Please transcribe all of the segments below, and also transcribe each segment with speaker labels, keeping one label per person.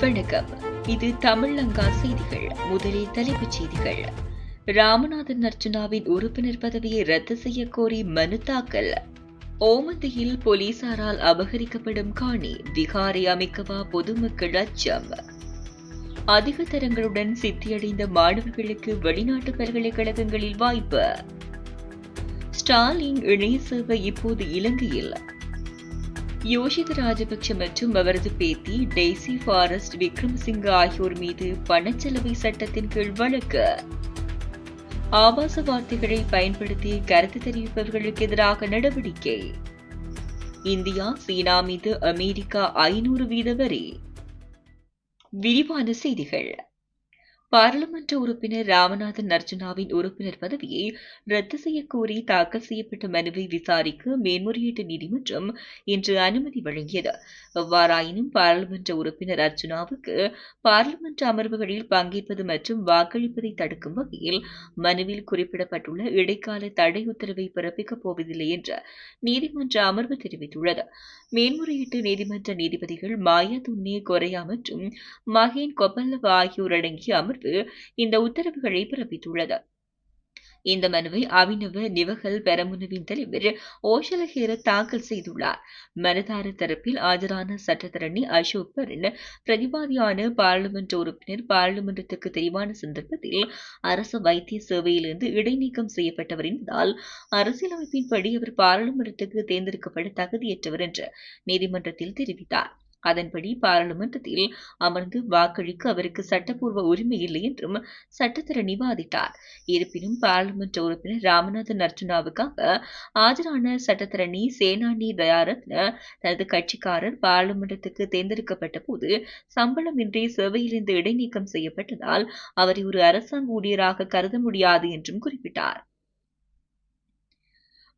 Speaker 1: வணக்கம். இது தமிழங்கா செய்திகள் முதலில் தலைப்புச் செய்திகள். ராமநாதன் அர்ச்சனாவின் உறுப்பினர் பதவியை ரத்து செய்ய கோரி மனு தாக்கல். ஓமந்தியில் போலீசாரால் அபகரிக்கப்படும் காணி விகாரை அமைக்கவா பொதுமக்கள் அச்சம். அதிக தரங்களுடன் சித்தியடைந்த மாணவர்களுக்கு வெளிநாட்டு பல்கலைக்கழகங்களில் வாய்ப்பு. ஸ்டாலின் இணைய சேவை இப்போது இலங்கையில். யோஷித் ராஜபக்ஷ மற்றும் அவரது பேத்தி டெய்சி ஃபாரஸ்ட் விக்ரமசிங்க ஆகியோர் மீது பணச்செலவை சட்டத்தின் கீழ் வழக்கு. ஆபாச வார்த்தைகளை பயன்படுத்தி கருத்து தெரிவிப்பவர்களுக்கு எதிராக நடவடிக்கை. இந்தியா சீனா மீது அமெரிக்கா ஐநூறு வீத வரி. விரிவான செய்திகள். பாராளுமன்ற உறுப்பினர் ராமநாதன் அர்ஜுனாவின் உறுப்பினர் பதவியை ரத்து செய்யக்கோரி தாக்கல் செய்யப்பட்ட மனுவை விசாரிக்க மேன்முறையீட்டு நீதிமன்றம் இன்று அனுமதி வழங்கியது. எவ்வாறாயினும் பாராளுமன்ற உறுப்பினர் அர்ஜுனாவுக்கு பாராளுமன்ற அமர்வுகளில் பங்கேற்பது மற்றும் வாக்களிப்பதை தடுக்கும் வகையில் மனுவில் குறிப்பிடப்பட்டுள்ள இடைக்கால தடை உத்தரவை பிறப்பிக்கப் போவதில்லை என்று நீதிமன்ற அமர்வு தெரிவித்துள்ளது. மேன்முறையீட்டு நீதிமன்ற நீதிபதிகள் மாயா துன்னே கொரையா மற்றும் மகேன் கொப்பல்லவ ஆகியோர் அடங்கிய அமர்வு இந்த உத்தரவுகளை பிறப்பித்துள்ளது. இந்த மனுவை அவினவ நிவகல் பெரமுனவின் தலைவர் ஓஷலஹேர தாக்கல் செய்துள்ளார். மனுதாரர் தரப்பில் ஆஜரான சட்டத்தரணி அசோக் பரன் பிரதிவாதியான பாராளுமன்ற உறுப்பினர் பாராளுமன்றத்துக்கு தெரிவான சந்தர்ப்பத்தில் அரசு வைத்திய சேவையிலிருந்து இடைநீக்கம் செய்யப்பட்டவர் என்பதால் அரசியலமைப்பின்படி அவர் பாராளுமன்றத்துக்கு தேர்ந்தெடுக்கப்பட தகுதியற்றவர் என்று நீதிமன்றத்தில் தெரிவித்தார். அதன்படி பாராளுமன்றத்தில் அமர்ந்து வாக்களிக்க அவருக்கு சட்டப்பூர்வ உரிமை இல்லை என்றும் சட்டத்தரணி வாதிட்டார் இருப்பினும் பாராளுமன்ற உறுப்பினர் ராமநாதன் அர்ஜுனாவுக்காக ஆஜரான சட்டத்தரணி சேனானி தயாரத்ன தனது கட்சிக்காரர் பாராளுமன்றத்துக்கு தேர்ந்தெடுக்கப்பட்ட போது சம்பளமின்றி சேவையிலிருந்து இடைநீக்கம் செய்யப்பட்டதால் அவரை ஒரு அரசாங்க ஊழியராக கருத முடியாது என்றும் குறிப்பிட்டார்.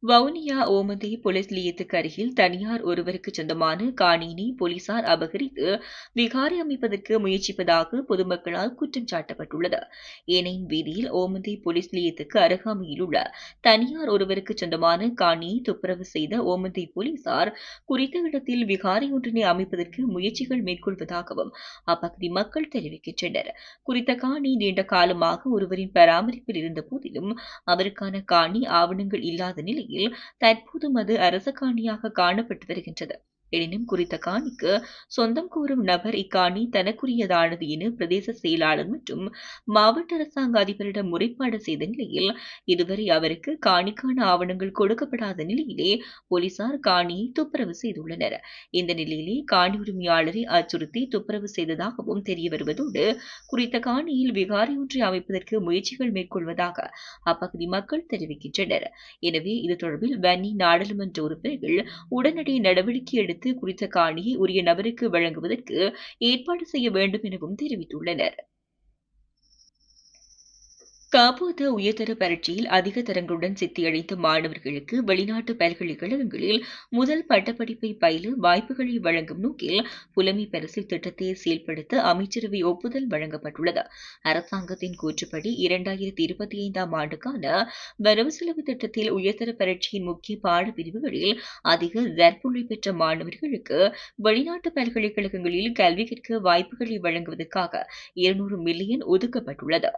Speaker 1: வவுனியா ஓமந்தை போலீஸ் நிலையத்துக்கு அருகில் தனியார் ஒருவருக்கு சொந்தமான காணியினை போலீசார் அபகரித்து விகாரி அமைப்பதற்கு முயற்சிப்பதாக பொதுமக்களால் குற்றம் சாட்டப்பட்டுள்ளது. ஏனையின் வீதியில் ஓமந்தை போலீஸ் நிலையத்துக்கு அருகாமையில் உள்ள தனியார் ஒருவருக்கு சொந்தமான காணியை துப்புரவு செய்த ஓமந்தை போலீசார் குறித்த இடத்தில் விகாரி ஒன்றினை அமைப்பதற்கு முயற்சிகள் மேற்கொள்வதாகவும் அப்பகுதி மக்கள் தெரிவிக்கின்றனர். குறித்த காணி நீண்ட காலமாக ஒருவரின் பராமரிப்பில் இருந்த போதிலும் அவருக்கான காணி ஆவணங்கள் இல்லாத நிலையில் நிலையில் தற்போதும் அது அரச காணியாக காணப்பட்டு வருகின்றது. எனினும் குறித்த காணிக்கு சொந்தம் கூறும் நபர் இக்காணி தனக்குரியதானது என பிரதேச செயலாளர் மற்றும் மாவட்ட அரசாங்க அதிபரிடம் முறைப்பாடு செய்த நிலையில் இதுவரை அவருக்கு காணிக்கான ஆவணங்கள் கொடுக்கப்படாத நிலையிலே போலீசார் காணியை துப்புரவு செய்துள்ளனர். இந்த நிலையிலே காணி உரிமையாளரை அச்சுறுத்தி துப்புரவு செய்ததாகவும் தெரிய வருவதோடு குறித்த காணியில் விகாரி ஒன்றை அமைப்பதற்கு முயற்சிகள் மேற்கொள்வதாக அப்பகுதி மக்கள் தெரிவிக்கின்றனர். எனவே இது தொடர்பில் வன்னி நாடாளுமன்ற உறுப்பினர்கள் உடனடி நடவடிக்கை எடுத்து எடுத்து குறித்த காணியை உரிய நபருக்கு வழங்குவதற்கு ஏற்பாடு செய்ய வேண்டும் எனவும் தெரிவித்துள்ளனர். காப்போது உயர்தர பரீட்சையில் அதிக தரங்களுடன் சித்தியடைந்த மாணவர்களுக்கு வெளிநாட்டு பல்கலைக்கழகங்களில் முதல் பட்டப்படிப்பை பயில வாய்ப்புகளை வழங்கும் நோக்கில் புலமை பரிசு திட்டத்தை செயல்படுத்த அமைச்சரவை ஒப்புதல் வழங்கப்பட்டுள்ளது. அரசாங்கத்தின் கூற்றுப்படி இரண்டாயிரத்தி இருபத்தி ஐந்தாம் ஆண்டுக்கான வரவு செலவு திட்டத்தில் உயர்தர பரீட்சையின் முக்கிய பாடப்பிரிவுகளில் அதிக ஜர்புள்ளி பெற்ற மாணவர்களுக்கு வெளிநாட்டு பல்கலைக்கழகங்களில் கல்வி கற்க வாய்ப்புகளை வழங்குவதற்காக இருநூறு மில்லியன் ஒதுக்கப்பட்டுள்ளது.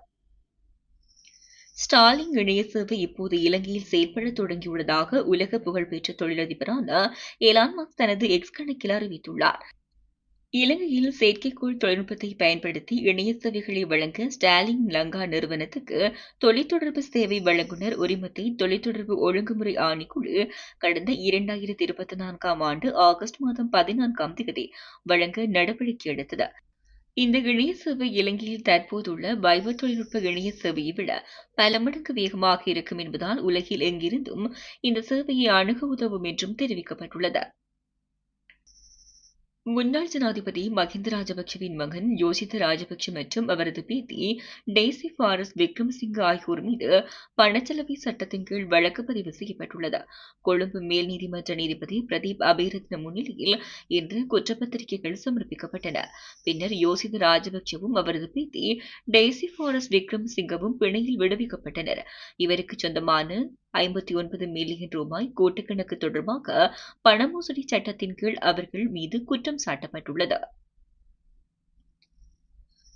Speaker 1: ஸ்டாலின் இணைய சேவை இப்போது இலங்கையில் செயல்பட தொடங்கியுள்ளதாக உலக புகழ்பெற்ற தொழிலதிபரான எலான் தனது எக்ஸ் கணக்கில் அறிவித்துள்ளார். இலங்கையில் செயற்கைக்கோள் தொழில்நுட்பத்தை பயன்படுத்தி இணைய சேவைகளை வழங்க ஸ்டாலின் லங்கா நிறுவனத்துக்கு தொலைத்தொடர்பு சேவை வழங்குனர் உரிமத்தை தொலைத்தொடர்பு ஒழுங்குமுறை ஆணைக்குழு கடந்த இரண்டாயிரத்தி இருபத்தி நான்காம் ஆண்டு ஆகஸ்ட் மாதம் பதினான்காம் தேதி வழங்க நடவடிக்கை எடுத்தது. இந்த இணைய சேவை இலங்கையில் தற்போதுள்ள பைபர் தொழில்நுட்ப இணைய சேவையை விட பல மடங்கு வேகமாக இருக்கும் என்பதால் உலகில் எங்கிருந்தும் இந்த சேவையை அணுக உதவும் என்றும் தெரிவிக்கப்பட்டுள்ளது. முன்னாள் ஜனாதிபதி மஹிந்த ராஜபக்சவின் மகன் யோசித்த ராஜபக்ஷ மற்றும் அவரது பேத்தி டெய்சி ஃபாரஸ் விக்ரமசிங்க ஆகியோர் மீது பணச்சலவை சட்டத்தின் கீழ் வழக்கு பதிவு செய்யப்பட்டுள்ளது. கொழும்பு மேல் நீதிமன்ற நீதிபதி பிரதீப் அபேரத்ன முன்னிலையில் இன்று குற்றப்பத்திரிகைகள் சமர்ப்பிக்கப்பட்டன. பின்னர் யோசித ராஜபக்சவும் அவரது பேத்தி டெய்சி ஃபாரஸ் விக்ரமசிங்கவும் பிணையில் விடுவிக்கப்பட்டனர். இவருக்கு சொந்தமான ஐம்பத்தி ஒன்பது மில்லியன் ரூபாய் கோட்டுக்கணக்கு தொடர்பாக பண மோசடி சட்டத்தின் கீழ் அவர்கள் மீது குற்றம் சாட்டப்பட்டுள்ளது.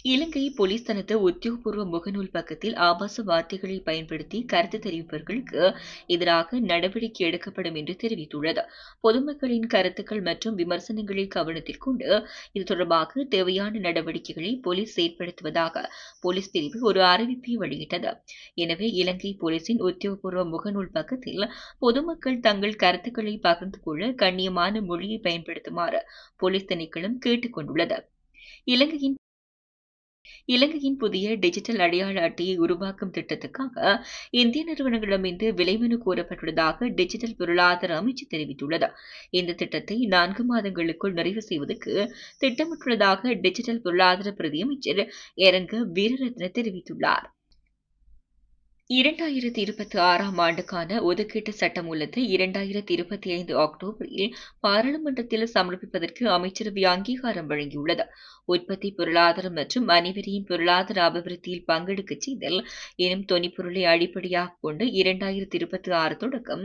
Speaker 1: இலங்கை போலீஸ் தனது உத்தியோகபூர்வ முகநூல் பக்கத்தில் ஆபாச வார்த்தைகளை பயன்படுத்தி கருத்து தெரிவிப்பவர்களுக்கு எதிராக நடவடிக்கை எடுக்கப்படும் என்று தெரிவித்துள்ளது. பொதுமக்களின் கருத்துக்கள் மற்றும் விமர்சனங்களை கவனத்தில் கொண்டு இது தொடர்பாக தேவையான நடவடிக்கைகளை போலீஸ் செயற்படுத்துவதாக போலீஸ் பிரிவு ஒரு அறிவிப்பை வெளியிட்டது. எனவே இலங்கை போலீசின் உத்தியோகபூர்வ முகநூல் பக்கத்தில் பொதுமக்கள் தங்கள் கருத்துக்களை பகிர்ந்து கொள்ள கண்ணியமான மொழியை பயன்படுத்துமாறு போலீஸ் திணைக்களம் கேட்டுக் கொண்டுள்ளது இலங்கையின் இலங்கையின் புதிய டிஜிட்டல் அடையாள அட்டையை உருவாக்கும் திட்டத்துக்காக இந்திய நிறுவனங்களிடமிருந்து விலைமனு கோரப்பட்டுள்ளதாக டிஜிட்டல் பொருளாதார அமைச்சு தெரிவித்துள்ளது. இந்த திட்டத்தை நான்கு மாதங்களுக்குள் நிறைவு செய்வதற்கு திட்டமிட்டுள்ளதாக டிஜிட்டல் பொருளாதார பிரதியமைச்சர் எரங்க வீரரத்ன தெரிவித்துள்ளார். இரண்டாயிரத்தி இருபத்தி ஆறாம் ஆண்டுக்கான ஒதுக்கீட்டு சட்டமூலத்தை இரண்டாயிரத்தி இருபத்தி ஐந்து அக்டோபரில் பாராளுமன்றத்தில் சமர்ப்பிப்பதற்கு அமைச்சரவை அங்கீகாரம் வழங்கியுள்ளது. உற்பத்தி பொருளாதாரம் மற்றும் அனைவரையும் பொருளாதார அபிவிருத்தியில் பங்கெடுக்க செய்தல் எனும் தொனிப்பொருளை அடிப்படையாக கொண்டு இரண்டாயிரத்தி இருபத்தி ஆறு தொடக்கம்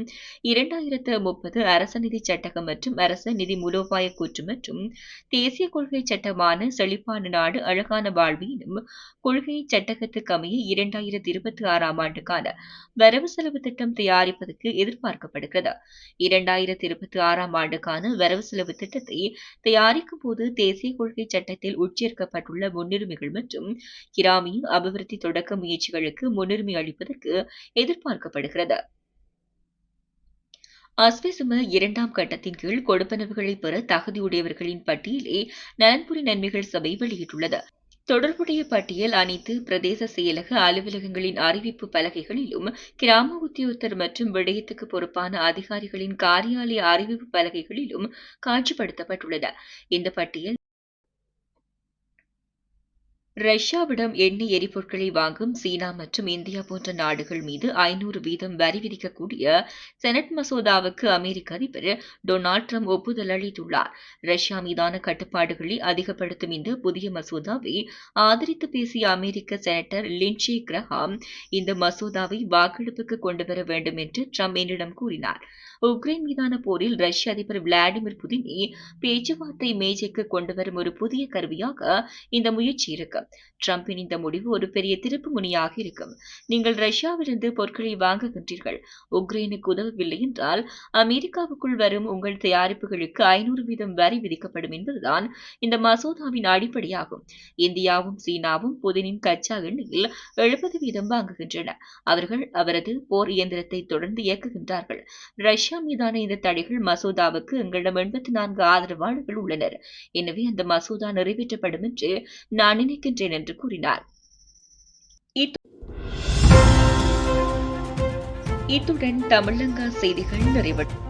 Speaker 1: இரண்டாயிரத்து முப்பது அரச நிதி சட்டகம் மற்றும் அரச நிதி மூலோபாய கூற்று மற்றும் தேசிய கொள்கை சட்டமான செழிப்பான நாடு அழகான வாழ்வு எனும் கொள்கை சட்டகத்துக்கு அமைய இரண்டாயிரத்தி இருபத்தி ஆறாம் ஆண்டுக்கான வரவு செலவு திட்டம் தயாரிப்பதற்கு எதிர்பார்க்கப்படுகிறது. இரண்டாயிரத்தி இருபத்தி ஆறாம் ஆண்டுக்கான வரவு செலவு திட்டத்தை தயாரிக்கும் போது தேசிய கொள்கை சட்டத்தில் உட்சேர்க்கப்பட்டுள்ள முன்னுரிமைகள் மற்றும் கிராமிய அபிவிருத்தி தொடக்க முயற்சிகளுக்கு முன்னுரிமை அளிப்பதற்கு எதிர்பார்க்கப்படுகிறது. அஸ்விசும இரண்டாம் கட்டத்தின் கீழ் கொடுப்பனவுகளை பெற தகுதியுடையவர்களின் பட்டியலை நலன்புரி நன்மைகள் சபை வெளியிட்டுள்ளது. தொடர்புடைய பட்டியல் அனைத்து பிரதேச செயலக அலுவலகங்களின் அறிவிப்பு பலகைகளிலும் கிராம உத்தியோகத்தர் மற்றும் விடயத்துக்கு பொறுப்பான அதிகாரிகளின் காரியாலய அறிவிப்பு பலகைகளிலும் காட்சிப்படுத்தப்பட்டுள்ளது. இந்த பட்டியல் ரஷ்யாவிடம் எண்ணெய் எரிபொருட்களை வாங்கும் சீனா மற்றும் இந்தியா போன்ற நாடுகள் மீது ஐநூறு வீதம் வரி விதிக்கக்கூடிய செனட் மசோதாவுக்கு அமெரிக்க அதிபர் டொனால்ட் ட்ரம்ப் ஒப்புதல் அளித்துள்ளார். ரஷ்யா மீதான கட்டுப்பாடுகளை அதிகப்படுத்தும் இந்த புதிய மசோதாவை ஆதரித்து பேசிய அமெரிக்க செனட்டர் லின்ஷே கிரஹாம் இந்த மசோதாவை வாக்கெடுப்புக்கு கொண்டுவர வேண்டும் என்று ட்ரம்ப் என்னிடம் கூறினார். உக்ரைன் மீதான போரில் ரஷ்ய அதிபர் விளாடிமிர் புதினை பேச்சுவார்த்தை மேஜைக்கு கொண்டுவரும் ஒரு புதிய கருவியாக இந்த முயற்சி இருக்கும் ட்ரம்பின் இந்த முடிவு ஒரு பெரிய திருப்பு முனியாக இருக்கும். நீங்கள் ரஷ்யாவிலிருந்து பொருட்களை வாங்குகின்றீர்கள். உக்ரைனுக்கு உதவவில்லை என்றால் அமெரிக்காவுக்குள் வரும் உங்கள் தயாரிப்புகளுக்கு ஐநூறு வீதம் வரி விதிக்கப்படும் என்பதுதான் இந்த மசோதாவின் அடிப்படையாகும். இந்தியாவும் சீனாவும் புதினின் கச்சா எண்ணெயில் எழுபது வீதம் வாங்குகின்றன. அவர்கள் அவரது போர் இயந்திரத்தை தொடர்ந்து இயக்குகின்றார்கள். ரஷ்யா மீதான இந்த தடைகள் மசோதாவுக்கு எங்களிடம் எண்பத்தி நான்கு ஆதரவாளர்கள் உள்ளனர். எனவே அந்த மசோதா நிறைவேற்றப்படும் என்று நான் நினைக்கின்றேன். என்று கூறினார். இத்துடன் தமிழங்கா செய்திகள் நிறைவடைந்தன